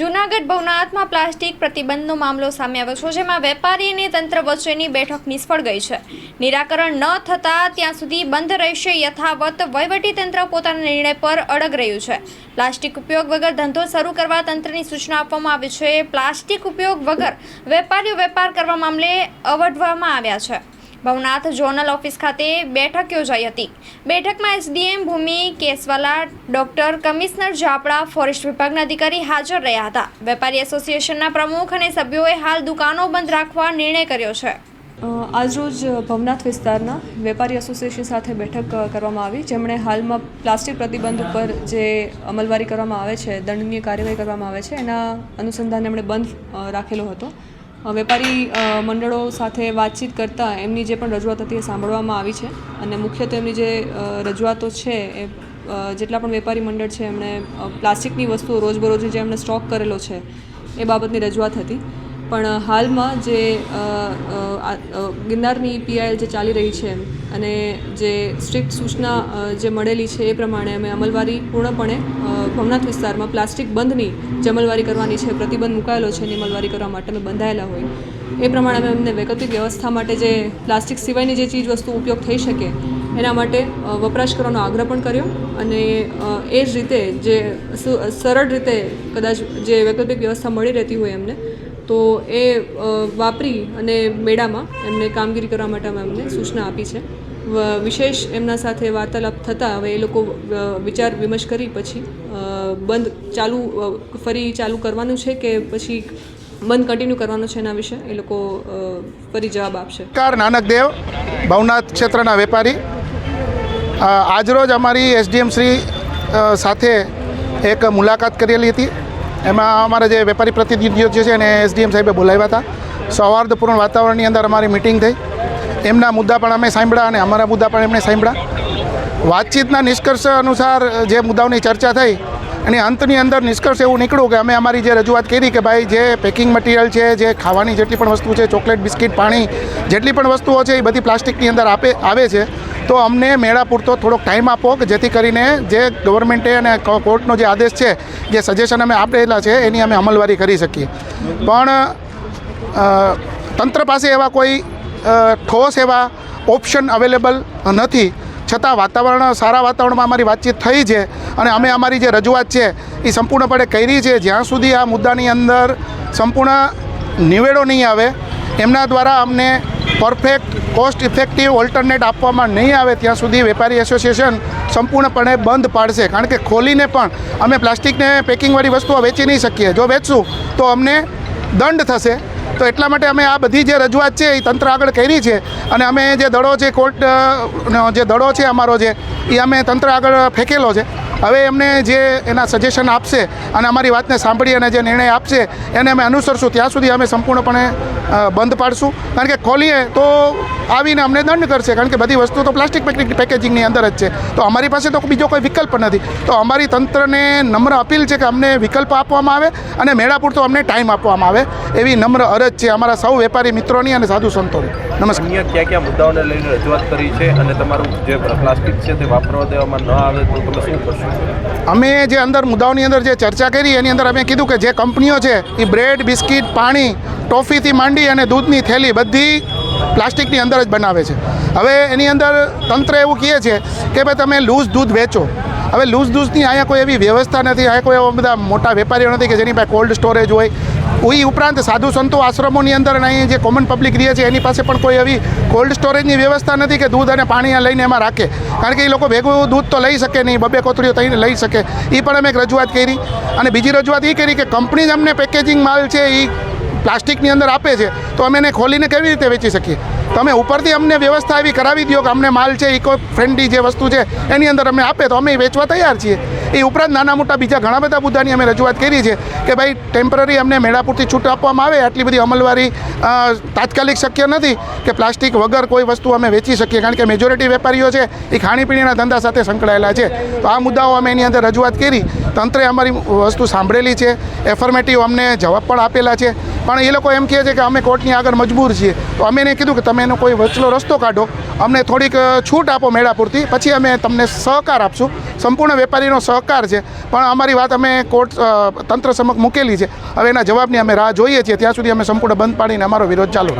Junagadh ભવનાથમાં plastic પ્રતિબંધનો મામલો સામે આવ્યો છે, જેમાં વેપારી અને તંત્ર વચ્ચેની બેઠક નિષ્ફળ ગઈ છે. નિરાકરણ ન થતાં ત્યાં સુધી બંધ રહેશે યથાવત. વહીવટીતંત્ર પોતાના નિર્ણય પર અડગ રહ્યું છે. પ્લાસ્ટિક ઉપયોગ વગર ધંધો શરૂ કરવા તંત્રની સૂચના આપવામાં આવી છે. પ્લાસ્ટિક ઉપયોગ વગર વેપારીઓ વેપાર કરવા મામલે અવઢવામાં આવ્યા છે. ભવનાથ ઝોનલ ઓફિસ ખાતે બેઠક યોજાઈ હતી. બેઠકમાં SDM Bhumi Kesvala, doctor commissioner Japda forest વિભાગના અધિકારી હાજર રહ્યા હતા. વેપારી એસોસિએશનના પ્રમુખ અને સભ્યોએ હાલ દુકાનો બંધ રાખવા નિર્ણય કર્યો છે. આજરોજ ભવનાથ વિસ્તારના વેપારી એસોસિએશન સાથે બેઠક કરવામાં આવી, જેમણે હાલમાં પ્લાસ્ટિક પ્રતિબંધ ઉપર જે અમલવારી કરવામાં આવે છે, દંડનીય કાર્યવાહી કરવામાં આવે છે, એના અનુસંધાને એમણે બંધ રાખેલો હતો. વેપારી મંડળો સાથે વાતચીત કરતાં એમની જે પણ રજૂઆત હતી એ સાંભળવામાં આવી છે. અને મુખ્યત્વે એમની જે રજૂઆતો છે એ જેટલા પણ વેપારી મંડળ છે એમણે પ્લાસ્ટિકની વસ્તુઓ રોજબરોજ જે એમણે સ્ટોક કરેલો છે એ બાબતની રજૂઆત હતી. પણ હાલમાં જે ગિરનારની પીઆઈએલ જે ચાલી રહી છે, અને જે સ્ટ્રિક્ટ સૂચના જે મળેલી છે એ પ્રમાણે અમે અમલવારી પૂર્ણપણે ભવનાથ વિસ્તારમાં પ્લાસ્ટિક બંધની જે અમલવારી કરવાની છે, પ્રતિબંધ મુકાયેલો છે એની અમલવારી કરવા માટે અમે બંધાયેલા હોય. એ પ્રમાણે અમે અમને વૈકલ્પિક વ્યવસ્થા માટે જે પ્લાસ્ટિક સિવાયની જે ચીજ વસ્તુ ઉપયોગ થઈ શકે, એના માટે વપરાશ કરવાનો આગ્રહ પણ કર્યો, અને એ જ રીતે જે સરળ રીતે કદાચ જે વૈકલ્પિક વ્યવસ્થા મળી રહેતી હોય એમને તો એ વાપરી અને મેળામાં એમને કામગીરી કરવા માટે અમે એમને સૂચના આપી છે. વિશેષ એમના સાથે વાર્તાલાપ થતાં હવે એ લોકો વિચાર વિમર્શ કરી પછી બંધ ચાલુ ફરી ચાલુ કરવાનું છે કે પછી બંધ કન્ટિન્યુ કરવાનું છે એના વિશે એ લોકો ફરી જવાબ આપશે. કાર નાનક દેવ, ભવનાથ ક્ષેત્રના વેપારી. આજરોજ અમારી એસડીએમ શ્રી સાથે એક મુલાકાત કરેલી હતી. એમાં અમારા જે વેપારી પ્રતિનિધિઓ જે છે એને એસડીએમ સાહેબે બોલાવ્યા હતા. સૌહાર્દપૂર્ણ વાતાવરણની અંદર અમારી મિટિંગ થઈ. એમના મુદ્દા પણ અમે સાંભળ્યા અને અમારા મુદ્દા પણ એમણે સાંભળ્યા. વાતચીતના નિષ્કર્ષ અનુસાર જે મુદ્દાઓની ચર્ચા થઈ અને અંતની અંદર નિષ્કર્ષ એવું નીકળ્યું કે અમે અમારી જે રજૂઆત કરી કે ભાઈ જે પેકિંગ મટીરિયલ છે, જે ખાવાની જેટલી પણ વસ્તુ છે ચોકલેટ બિસ્કિટ પાણી જેટલી પણ વસ્તુઓ છે, એ બધી પ્લાસ્ટિકની અંદર આપે, આવે છે. તો અમને મેળા પૂરતો થોડોક ટાઈમ આપો કે જેથી કરીને જે ગવર્મેન્ટે અને કોર્ટનો જે આદેશ છે, જે સજેશન અમે આપેલા છે, એની અમે અમલવારી કરી શકીએ. પણ તંત્ર પાસે એવા કોઈ ઠોસ એવા ઓપ્શન અવેલેબલ નથી. છતાં વાતાવરણ, સારા વાતાવરણમાં અમારી વાતચીત થઈ છે અને અમે અમારી જે રજૂઆત છે એ સંપૂર્ણપણે કરી છે. જ્યાં સુધી આ મુદ્દાની અંદર સંપૂર્ણ નિવેડો નહીં આવે, એમના દ્વારા અમને પરફેક્ટ, કોસ્ટ ઇફેક્ટિવ ઓલ્ટરનેટ આપવામાં નહીં આવે, ત્યાં સુધી વેપારી એસોસિએશન સંપૂર્ણપણે બંધ પાડશે. કારણ કે ખોલીને પણ અમે પ્લાસ્ટિકને પેકિંગવાળી વસ્તુઓ વેચી નહીં શકીએ. જો વેચશું તો અમને દંડ થશે. તો એટલા માટે અમે આ બધી જે રજૂઆત છે એ તંત્ર આગળ કરી છે. અને અમે જે દડો છે, કોર્ટ જે દડો છે અમારો જે, એ અમે તંત્ર આગળ ફેંકેલો છે. હવે એમને જે એના સજેશન આપશે અને અમારી વાતને સાંભળી અને જે નિર્ણય આપશે, એને અમે અનુસરશું. ત્યાં સુધી અમે સંપૂર્ણપણે બંધ પાડશું. કારણ કે ખોલીએ તો આવીને અમને દંડ કરશે કારણ કે બધી વસ્તુ તો પ્લાસ્ટિક પેકેજિંગની અંદર જ છે. તો અમારી પાસે તો બીજો કોઈ વિકલ્પ નથી. તો અમારી તંત્રને નમ્ર અપીલ છે કે અમને વિકલ્પ આપવામાં આવે અને મેળા પૂરતો અમને ટાઈમ આપવામાં આવે. એવી નમ્ર અરજ છે અમારા સૌ વેપારી મિત્રોની અને સાધુ સંતોની. નમસ્કાર. કયા કયા મુદ્દાઓને લઈને રજૂઆત કરી છે અને તમારું જે પ્લાસ્ટિક છે તે વાપરવા દેવામાં ન આવે તો તમે શું કરશો? અમે જે અંદર મુદ્દાઓની અંદર જે ચર્ચા કરી એની અંદર અમે કીધું કે જે કંપનીઓ છે એ બ્રેડ બિસ્કિટ પાણી ટોફીથી માંડી અને દૂધની થેલી બધી પ્લાસ્ટિકની અંદર જ બનાવે છે. હવે એની અંદર તંત્ર એવું કહે છે કે ભાઈ તમે લૂઝ દૂધ વેચો. હવે લૂઝ દૂધની અહીંયા કોઈ એવી વ્યવસ્થા નથી, અહીંયા કોઈ એવા બધા મોટા વેપારીઓ નથી કે જેની પાસે કોલ્ડ સ્ટોરેજ હોય. એ ઉપરાંત સાધુ સંતો આશ્રમોની અંદર અને અહીં જે કોમન પબ્લિક રહે છે, એની પાસે પણ કોઈ એવી કોલ્ડ સ્ટોરેજની વ્યવસ્થા નથી કે દૂધ અને પાણી લઈને એમાં રાખે. કારણ કે એ લોકો ભેગું દૂધ તો લઈ શકે નહીં, બબે કોથળીઓ થઈને લઈ શકે. એ પણ અમે એક રજૂઆત કરી. અને બીજી રજૂઆત એ કરી કે કંપની જ અમને પેકેજિંગ માલ છે એ પ્લાસ્ટિકની અંદર આપે છે, તો અમે એને ખોલીને કેવી રીતે વેચી શકીએ? તમે ઉપરથી અમને વ્યવસ્થા એવી કરાવી દો કે અમને માલ છે ઇકો ફ્રેન્ડલી જે વસ્તુ છે, એની અંદર અમે આપે, તો અમે વેચવા તૈયાર છીએ. એ ઉપરાંત નાના મોટા બીજા ઘણા બધા મુદ્દાની અમે રજૂઆત કરી છે કે ભાઈ ટેમ્પરરી અમને મેળાપુરથી છૂટ આપવામાં આવે, આટલી બધી અમલવારી તાત્કાલિક શક્ય નથી કે પ્લાસ્ટિક વગર કોઈ વસ્તુ અમે વેચી શકીએ, કારણ કે મેજોરિટી વેપારીઓ છે એ ખાણીપીણીના ધંધા સાથે સંકળાયેલા છે. તો આ મુદ્દાઓ અમે એની અંદર રજૂઆત કરી. તંત્રે અમારી વસ્તુ સાંભળેલી છે એફર્મેટિવ અમને જવાબ પણ આપેલા છે. પણ એ લોકો એમ કહે છે કે અમે કોર્ટની આગળ મજબૂર છીએ. તો અમે એને કીધું કે તમે એનો કોઈ વચલો રસ્તો કાઢો. અમને થોડીક છૂટ આપો મેળા પૂરતી પછી અમે તમને સહકાર આપશું. સંપૂર્ણ વેપારીનો સહકાર છે. પણ અમારી વાત અમે કોર્ટ તંત્ર સમક્ષ મૂકેલી છે. હવે એના જવાબની અમે રાહ જોઈએ છીએ. ત્યાં સુધી અમે સંપૂર્ણ બંધ પાડીને અમારો વિરોધ ચાલુ